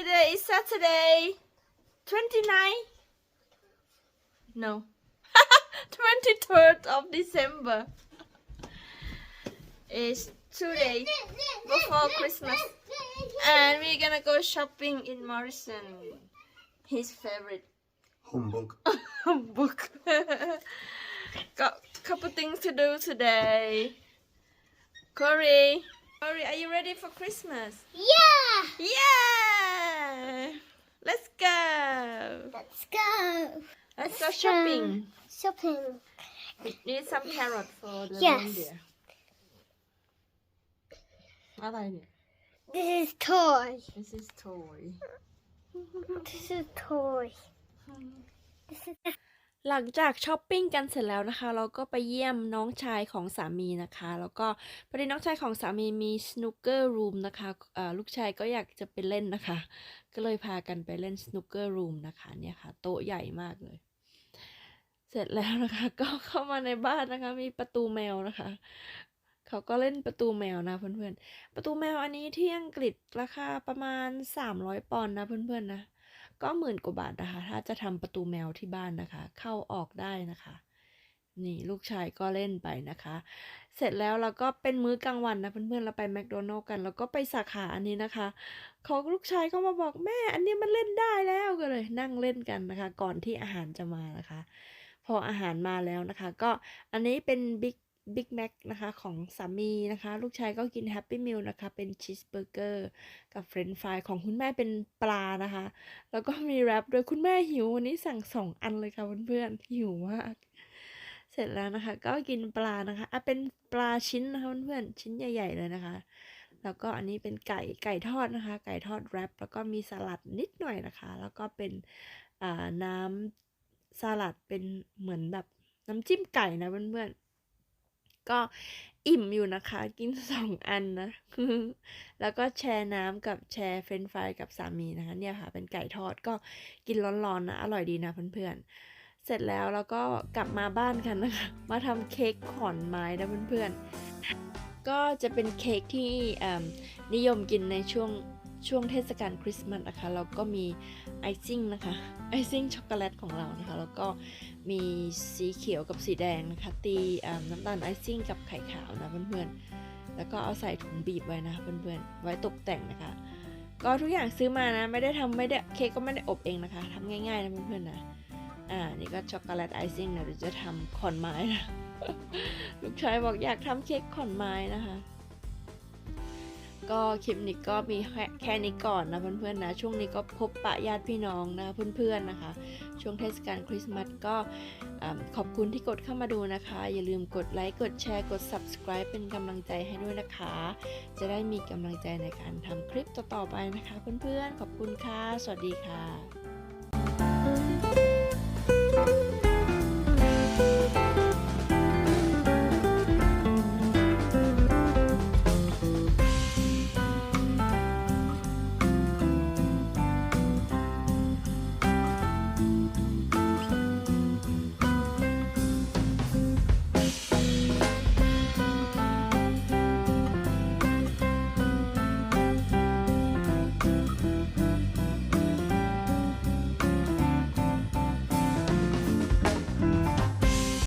Today is Saturday. 29? No. 23rd of December. It's two days before Christmas. And we're gonna go shopping in Morrison. His favorite Humbug. book. Got a couple things to do today. Corey, Corey, are you ready for Christmas? Yeah! Yeah! Let's go. Let's go. Let's go shopping. Shopping. We need some carrot for the yes. reindeer. What are you? This is toy. This is toy. this is toy. This is. หลังจากช้อปปิ้งกันเสร็จแล้วนะคะ เราก็ไปเยี่ยมน้องชายของสามีนะคะ แล้วก็พอดีน้องชายของสามีมีสนุกเกอร์รูมนะคะอ่อลูกชายก็อยากจะไปเล่นนะคะ ก็เลยพากันไปเล่นสนุกเกอร์รูมนะคะเนี่ยค่ะ โต๊ะใหญ่มากเลย เสร็จแล้วนะคะ ก็เข้ามาในบ้านนะคะ มีประตูแมวนะคะ เขาก็เล่นประตูแมวนะเพื่อนๆประตูแมวอันนี้ที่อังกฤษราคาประมาณ 300ปอนด์นะเพื่อนๆนะ ก็หมื่นกว่าบาทนะคะ ถ้าจะทำประตูแมวที่บ้านนะคะ เข้าออกได้นะคะ นี่ลูกชายก็เล่นไปนะคะ เสร็จแล้วเราก็เป็นมื้อกลางวันนะเพื่อนๆเราไปแมคโดนัลล์กันแล้วก็ไปสาขาอันนี้นะคะเขาลูกชายก็มาบอกแม่ อันนี้มันเล่นได้แล้วก็เลยนั่งเล่นกันนะคะ ก่อนที่อาหารจะมานะคะ พออาหารมาแล้วนะคะ ก็อันนี้เป็นบิ๊ก บิ๊กแม็กนะคะของสามีนะคะ ลูกชายก็กินแฮปปี้มิลนะคะ เป็นชีสเบอร์เกอร์กับเฟรนช์ฟรายของคุณแม่เป็นปลานะคะ แล้วก็มีแรปด้วยคุณแม่หิววันนี้สั่งสองอันเลยค่ะเพื่อนๆหิวมาก เสร็จแล้วนะคะ ก็กินปลานะคะอะเป็นปลาชิ้นนะคะเพื่อนๆชิ้นใหญ่ ๆ เลยนะคะ แล้วก็อันนี้เป็นไก่ไก่ทอดนะคะ ไก่ทอดแรปแล้วก็มีสลัดนิดหน่อยนะคะ แล้วก็เป็นน้ำสลัดเป็นเหมือนแบบน้ำจิ้มไก่นะเพื่อนๆ ก็อิ่มอยู่นะคะ กินสองอันนะแล้วก็แชร์น้ำกับแชร์เฟรนฟรายกับสามีนะคะเนี่ยค่ะ เป็นไก่ทอดก็กินร้อนๆนะ อร่อยดีนะเพื่อนๆ เสร็จแล้วเราก็กลับมาบ้านกันนะคะ มาทำเค้กขอนไม้นะเพื่อนๆ ก็จะเป็นเค้กที่นิยมกินในช่วง ช่วงเทศกาลคริสต์มาสนะคะแล้วก็มีไอซิ่งนะคะไอซิ่งช็อกโกแลตของเรานะคะแล้วก็มีสีเขียวกับสีแดงนะคะตีน้ำตาลไอซิ่งกับไข่ขาวนะเพื่อนๆแล้วก็เอาใส่ถุงบีบไว้นะเพื่อนๆไว้ตกแต่งนะคะ ก็ทุกอย่างซื้อมานะไม่ได้ทำไม่ได้เค้กก็ไม่ได้อบเองนะคะทำง่ายๆนะเพื่อนๆนะอ่านี่ก็ช็อกโกแลตไอซิ่งนะเดี๋ยวจะทำขอนไม้นะลูกชายบอกอยากทำเค้กขอนไม้นะคะ ก็คลิปนี้ก็มีแค่แค่นี้ก่อนนะเพื่อนๆนะช่วงนี้ก็พบปะญาติพี่น้องนะเพื่อนๆนะคะ ช่วงเทศกาลคริสต์มาสก็ขอบคุณที่กดเข้ามาดูนะคะ อย่าลืมกดไลค์กดแชร์กด subscribe เป็นกำลังใจให้ด้วยนะคะ จะได้มีกำลังใจในการทำคลิปต่อๆไปนะคะ เพื่อนๆขอบคุณค่ะ สวัสดีค่ะ thank you